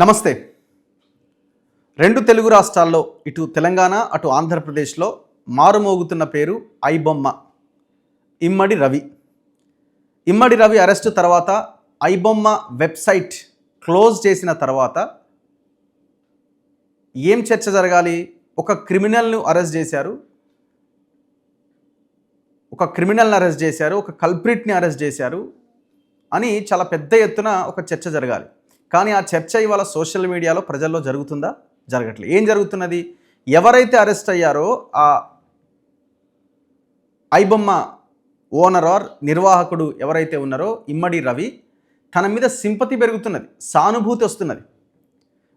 నమస్తే. రెండు తెలుగు రాష్ట్రాల్లో ఇటు తెలంగాణ అటు ఆంధ్రప్రదేశ్లో మారుమోగుతున్న పేరు ఐబొమ్మ. ఇమ్మడి రవి. ఇమ్మడి రవి అరెస్టు తర్వాత ఐబొమ్మ వెబ్సైట్ క్లోజ్ చేసిన తర్వాత ఏం చర్చ జరగాలి? ఒక క్రిమినల్ను అరెస్ట్ చేశారు. ఒక క్రిమినల్ని అరెస్ట్ చేశారు. ఒక కల్ప్రిట్ని అరెస్ట్ చేశారు. అని చాలా పెద్ద ఎత్తున ఒక చర్చ జరగాలి. కానీ ఆ చర్చ ఇవాళ సోషల్ మీడియాలో ప్రజల్లో జరుగుతుందా? జరగట్లేదు ఏం జరుగుతున్నది? ఎవరైతే అరెస్ట్ అయ్యారో ఆ ఐబొమ్మ ఓనర్ ఆర్ నిర్వాహకుడు ఎవరైతే ఉన్నారో ఇమ్మడి రవి తన మీద సింపతి పెరుగుతున్నది సానుభూతి వస్తున్నది.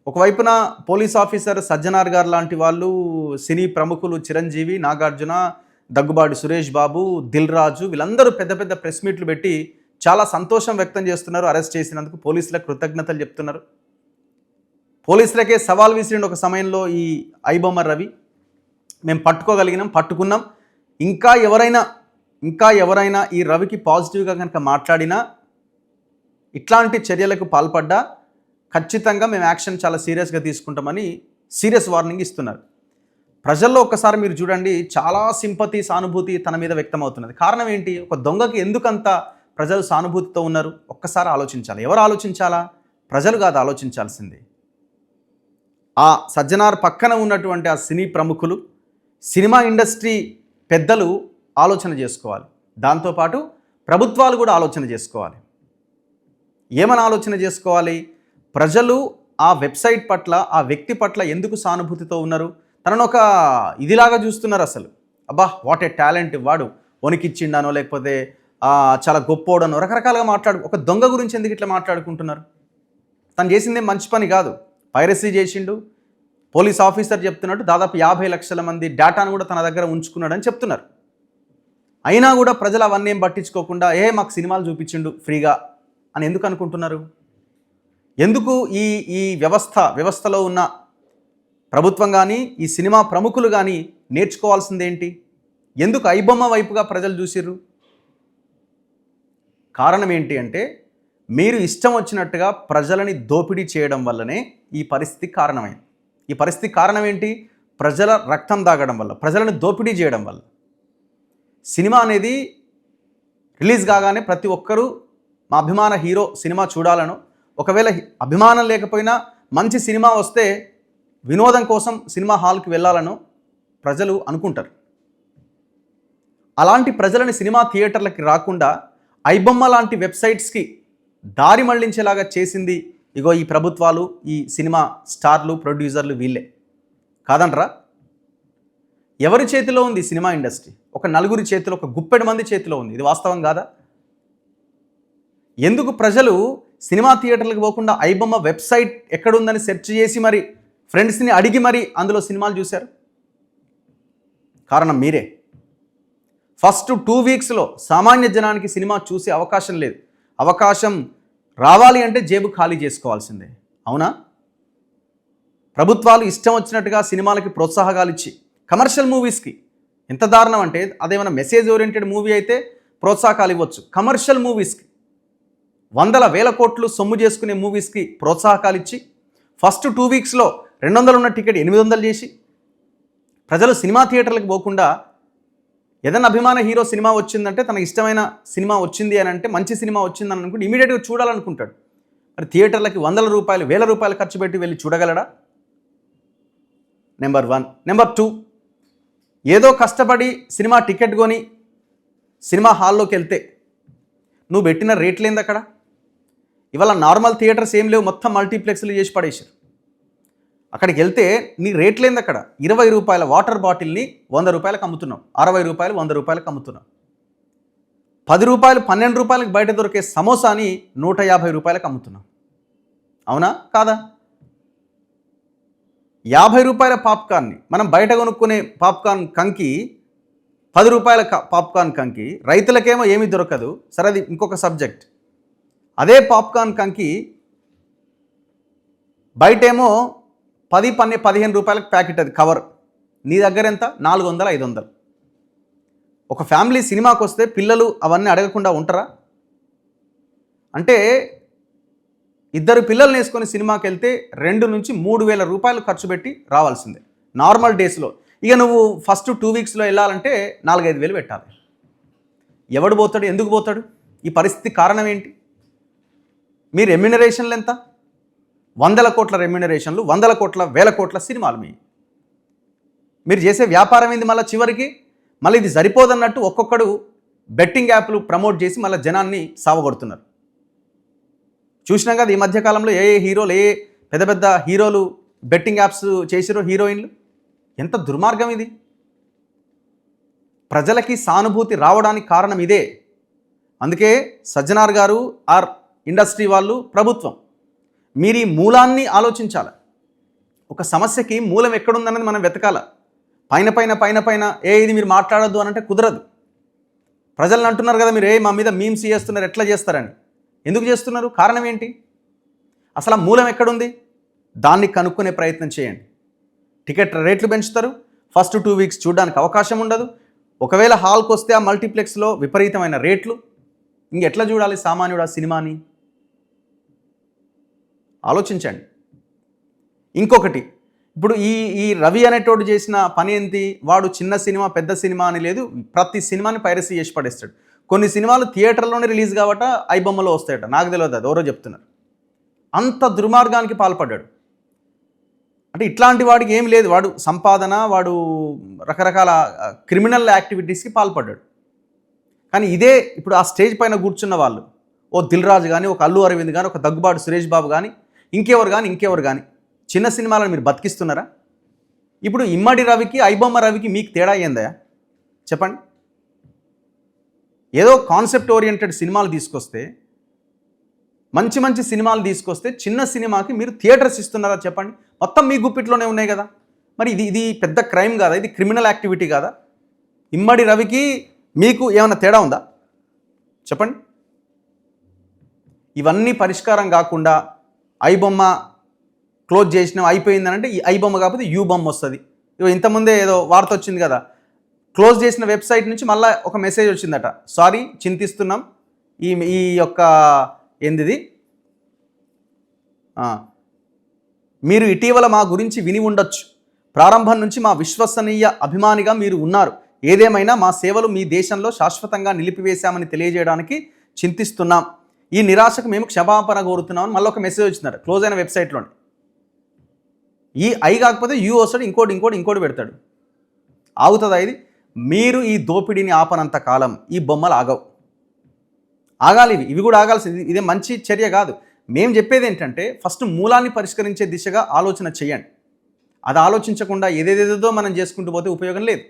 ఒకవైపున పోలీస్ ఆఫీసర్ సజ్జనార్ గారు లాంటి వాళ్ళు సినీ ప్రముఖులు చిరంజీవి నాగార్జున దగ్గుబాటి సురేష్ బాబు దిల్ రాజు వీళ్ళందరూ పెద్ద పెద్ద ప్రెస్ మీట్లు పెట్టి చాలా సంతోషం వ్యక్తం చేస్తున్నారు అరెస్ట్ చేసినందుకు పోలీసులకు కృతజ్ఞతలు చెప్తున్నారు. పోలీసులకే సవాల్ విసిరిన ఒక సమయంలో ఈ ఐబొమ్మ రవి. మేము పట్టుకోగలిగినాం పట్టుకున్నాం. ఇంకా ఎవరైనా ఇంకా ఎవరైనా ఈ రవికి పాజిటివ్గా కనుక మాట్లాడినా ఇట్లాంటి చర్యలకు పాల్పడ్డా ఖచ్చితంగా మేము యాక్షన్ చాలా సీరియస్గా తీసుకుంటామని సీరియస్ వార్నింగ్ ఇస్తున్నారు. ప్రజల్లో ఒక్కసారి మీరు చూడండి చాలా సింపతి సానుభూతి తన మీద వ్యక్తమవుతున్నది. కారణం ఏంటి? ఒక దొంగకి ఎందుకంత ప్రజలు సానుభూతితో ఉన్నారు. ఒక్కసారి ఆలోచించాలి. ఎవరు ఆలోచించాలా? ప్రజలు కాదు ఆలోచించాల్సింది. ఆ సజ్జనార్ పక్కన ఉన్నటువంటి ఆ సినీ ప్రముఖులు సినిమా ఇండస్ట్రీ పెద్దలు ఆలోచన చేసుకోవాలి. దాంతోపాటు ప్రభుత్వాలు కూడా ఆలోచన చేసుకోవాలి. ఏమని ఆలోచన చేసుకోవాలి? ప్రజలు ఆ వెబ్సైట్ పట్ల ఆ వ్యక్తి పట్ల ఎందుకు సానుభూతితో ఉన్నారు? తనను ఒక ఇదిలాగా చూస్తున్నారు అసలు. అబ్బా వాట్ ఏ టాలెంట్ వాడు. వణికిచ్చిండానో లేకపోతే చాలా గొప్పోడనో రకరకాలుగా మాట్లాడు ఒక దొంగ గురించి ఎందుకు ఇట్లా మాట్లాడుకుంటున్నారు? తను చేసిందే మంచి పని కాదు. పైరసీ చేసిండు పోలీస్ ఆఫీసర్ చెప్తున్నట్టు దాదాపు యాభై లక్షల మంది డేటాను కూడా తన దగ్గర ఉంచుకున్నాడని చెప్తున్నారు. అయినా కూడా ప్రజలు అవన్నీ ఏం పట్టించుకోకుండా ఏ మాకు సినిమాలు చూపించిండు ఫ్రీగా అని ఎందుకు అనుకుంటున్నారు? ఎందుకు ఈ ఈ వ్యవస్థ వ్యవస్థలో ఉన్న ప్రభుత్వం కానీ ఈ సినిమా ప్రముఖులు కానీ నేర్చుకోవాల్సిందేంటి? ఎందుకు ఐబొమ్మ వైపుగా ప్రజలు చూసిర్రు? కారణం ఏంటి అంటే మీరు ఇష్టం వచ్చినట్టుగా ప్రజలని దోపిడీ చేయడం వల్లనే ఈ పరిస్థితి కారణమైంది. ఈ పరిస్థితి కారణం ఏంటి? ప్రజల రక్తం దాగడం వల్ల ప్రజలను దోపిడీ చేయడం వల్ల. సినిమా అనేది రిలీజ్ కాగానే ప్రతి ఒక్కరూ మా అభిమాన హీరో సినిమా చూడాలను. ఒకవేళ అభిమానం లేకపోయినా మంచి సినిమా వస్తే వినోదం కోసం సినిమా హాల్కి వెళ్ళాలను ప్రజలు అనుకుంటారు. అలాంటి ప్రజలని సినిమా థియేటర్లకి రాకుండా ఐబొమ్మ లాంటి వెబ్సైట్స్కి దారి మళ్ళించేలాగా చేసింది ఇగో ఈ ప్రభుత్వాలు ఈ సినిమా స్టార్లు ప్రొడ్యూసర్లు వీళ్ళే. కాదనరా? ఎవరి చేతిలో ఉంది సినిమా ఇండస్ట్రీ? ఒక నలుగురి చేతిలో ఒక గుప్పెడు మంది చేతిలో ఉంది. ఇది వాస్తవం కాదా? ఎందుకు ప్రజలు సినిమా థియేటర్లకు పోకుండా ఐబొమ్మ వెబ్సైట్ ఎక్కడుందని సెర్చ్ చేసి మరి ఫ్రెండ్స్ని అడిగి మరి అందులో సినిమాలు చూశారు? కారణం మీరే. ఫస్ట్ టూ వీక్స్లో సామాన్య జనానికి సినిమా చూసే అవకాశం లేదు. అవకాశం రావాలి అంటే జేబు ఖాళీ చేసుకోవాల్సిందే. అవునా? ప్రభుత్వాలు ఇష్టం వచ్చినట్టుగా సినిమాలకి ప్రోత్సాహకాలు ఇచ్చి కమర్షియల్ మూవీస్కి ఎంత దారుణం అంటే అదేమైనా మెసేజ్ ఓరియంటెడ్ మూవీ అయితే ప్రోత్సాహకాలు ఇవ్వచ్చు. కమర్షియల్ మూవీస్కి వందల వేల కోట్లు సొమ్ము చేసుకునే మూవీస్కి ప్రోత్సాహకాలు ఇచ్చి ఫస్ట్ టూ వీక్స్లో రెండు వందలు ఉన్న టికెట్ ఎనిమిది వందలు చేసి ప్రజలు సినిమా థియేటర్లకు పోకుండా ఏదైనా అభిమాన హీరో సినిమా వచ్చిందంటే తనకి ఇష్టమైన సినిమా వచ్చింది అని అంటే మంచి సినిమా వచ్చిందని అనుకుంటే ఇమీడియట్గా చూడాలనుకుంటాడు. మరి థియేటర్లకి వందల రూపాయలు వేల రూపాయలు ఖర్చు పెట్టి వెళ్ళి చూడగలడా? నెంబర్ వన్ నెంబర్ టూ ఏదో కష్టపడి సినిమా టికెట్ కొని సినిమా హాల్లోకి వెళ్తే నువ్వు పెట్టిన రేట్లేంది అక్కడ ఇవాళ నార్మల్ థియేటర్స్ ఏం లేవు మొత్తం మల్టీప్లెక్స్లు చేసి పడేసారు అక్కడికి వెళ్తే నీ రేట్లేంది అక్కడ. ఇరవై రూపాయల వాటర్ బాటిల్ని వంద రూపాయలకు అమ్ముతున్నావు అరవై రూపాయలు వంద రూపాయలకు అమ్ముతున్నావు పది రూపాయలు పన్నెండు రూపాయలకు బయట దొరికే సమోసాని నూట యాభై రూపాయలకు అమ్ముతున్నాం. అవునా? కాదా? యాభై రూపాయల పాప్కార్న్ని మనం బయట కొనుక్కునే పాప్కార్న్ కంకి పది రూపాయల క- పాప్కార్న్ కంకి రైతులకేమో ఏమీ దొరకదు. సరే అది ఇంకొక సబ్జెక్ట్. అదే పాప్కార్న్ కంకి బయటేమో పది పన్నె పదిహేను రూపాయలకు ప్యాకెట్ అది కవర్. నీ దగ్గర ఎంత? నాలుగు వందలు ఐదు వందలు. ఒక ఫ్యామిలీ సినిమాకి వస్తే పిల్లలు అవన్నీ అడగకుండా ఉంటారా? అంటే ఇద్దరు పిల్లల్ని వేసుకొని సినిమాకి వెళ్తే రెండు నుంచి మూడు వేల రూపాయలు ఖర్చు పెట్టి రావాల్సిందే. నార్మల్ డేస్లో. ఇక నువ్వు ఫస్ట్ టూ వీక్స్లో వెళ్ళాలంటే నాలుగైదు వేలు పెట్టాలి. ఎవడు పోతాడు? ఎందుకు పోతాడు? ఈ పరిస్థితి కారణం ఏంటి? మీ రెమ్యునరేషన్లు ఎంత? వందల కోట్ల రెమ్యునరేషన్లు వందల కోట్ల వేల కోట్ల సినిమాలు మీ. మీరు చేసే వ్యాపారం ఏంది మళ్ళీ చివరికి? మళ్ళీ ఇది సరిపోదన్నట్టు ఒక్కొక్కడు బెట్టింగ్ యాప్లు ప్రమోట్ చేసి మళ్ళీ జనాన్ని సావగొడుతున్నారు. చూసినాం కదా ఈ మధ్యకాలంలో ఏ ఏ హీరోలు ఏ పెద్ద పెద్ద హీరోలు బెట్టింగ్ యాప్స్ చేసిరో హీరోయిన్లు? ఎంత దుర్మార్గం ఇది. ప్రజలకి సానుభూతి రావడానికి కారణం ఇదే. అందుకే సజ్జనార్ గారు ఆర్ ఇండస్ట్రీ వాళ్ళు ప్రభుత్వం. మీరు ఈ మూలాన్ని ఆలోచించాలి. ఒక సమస్యకి మూలం ఎక్కడుందన్నది మనం వెతకాల. పైన పైన పైన పైన ఏ ఇది మీరు మాట్లాడొద్దు అని అంటే కుదరదు. ప్రజలను అంటున్నారు కదా మీరు ఏ మా మీద మీమ్స్ చేస్తున్నారు ఎట్లా చేస్తారని. ఎందుకు చేస్తున్నారు? కారణం ఏంటి? అసలు ఆ మూలం ఎక్కడుంది? దాన్ని కనుక్కునే ప్రయత్నం చేయండి. టికెట్ రేట్లు పెంచుతారు. ఫస్ట్ టూ వీక్స్ చూడడానికి అవకాశం ఉండదు. ఒకవేళ హాల్కి వస్తే ఆ మల్టీప్లెక్స్లో విపరీతమైన రేట్లు. ఇంకెట్లా చూడాలి సామాన్యుడు ఆ సినిమాని? ఆలోచించండి. ఇంకొకటి ఇప్పుడు ఈ ఈ రవి అనేటోడు చేసిన పని ఏంటి? వాడు చిన్న సినిమా పెద్ద సినిమా అని లేదు ప్రతి సినిమాని పైరసీ చేసి పడేస్తాడు. కొన్ని సినిమాలు థియేటర్లోనే రిలీజ్ కావట ఐబొమ్మలో వస్తాయట. నాకు తెలియదు అది ఎవరో చెప్తున్నారు. అంత దుర్మార్గానికి పాల్పడ్డాడు. అంటే ఇట్లాంటి వాడికి ఏం లేదు వాడు సంపాదన వాడు రకరకాల క్రిమినల్ యాక్టివిటీస్కి పాల్పడ్డాడు. కానీ ఇదే ఇప్పుడు ఆ స్టేజ్ పైన కూర్చున్న వాళ్ళు ఓ దిల్ రాజు కానీ ఒక అల్లు అరవింద్ కానీ ఒక దగ్గుబాటు సురేష్ బాబు కానీ ఇంకెవరు కానీ ఇంకెవరు కానీ చిన్న సినిమాలను మీరు బతికిస్తున్నారా? ఇప్పుడు ఇమ్మడి రవికి ఐబొమ్మ రవికి మీకు తేడా అయ్యిందా చెప్పండి. ఏదో కాన్సెప్ట్ ఓరియంటెడ్ సినిమాలు తీసుకొస్తే మంచి మంచి సినిమాలు తీసుకొస్తే చిన్న సినిమాకి మీరు థియేటర్స్ ఇస్తున్నారా చెప్పండి. మొత్తం మీ గుప్పిట్లోనే ఉన్నాయి కదా. మరి ఇది ఇది పెద్ద క్రైమ్ కాదా? ఇది క్రిమినల్ యాక్టివిటీ కాదా? ఇమ్మడి రవికి మీకు ఏమైనా తేడా ఉందా? చెప్పండి. ఇవన్నీ పరిష్కారం కాకుండా ఐబొమ్మ క్లోజ్ చేసినాం అయిపోయిందని అంటే ఈ ఐబొమ్మ కాకపోతే యూ బొమ్మ వస్తుంది. ఇగో ఇంతకుముందే ఏదో వార్త వచ్చింది కదా క్లోజ్ చేసిన వెబ్సైట్ నుంచి మళ్ళీ ఒక మెసేజ్ వచ్చిందట. సారీ చింతిస్తున్నాం. ఈ ఈ యొక్క ఏందిది? మీరు ఇటీవల మా గురించి విని ఉండొచ్చు. ప్రారంభం నుంచి మా విశ్వసనీయ అభిమానిగా మీరు ఉన్నారు. ఏదేమైనా మా సేవలు మీ దేశంలో శాశ్వతంగా నిలిపివేశామని తెలియజేయడానికి చింతిస్తున్నాం. ఈ నిరాశకు మేము క్షమాపణ కోరుతున్నామని మళ్ళీ ఒక మెసేజ్ వచ్చినారు క్లోజ్ అయిన వెబ్సైట్లోనే ఈ ఐ కాకపోతే యూ వస్తాడు ఇంకోటి ఇంకోటి ఇంకోటి పెడతాడు. ఆగుతుందా ఇది? మీరు ఈ దోపిడీని ఆపనంత కాలం ఈ బొమ్మలు ఆగవు. ఆగాలి ఇవి. ఇవి కూడా ఆగాల్సింది. ఇదే మంచి చర్య కాదు. మేము చెప్పేది ఏంటంటే ఫస్ట్ మూలాన్ని పరిష్కరించే దిశగా ఆలోచన చేయండి. అది ఆలోచించకుండా ఏదేదేదో మనం చేసుకుంటూ పోతే ఉపయోగం లేదు.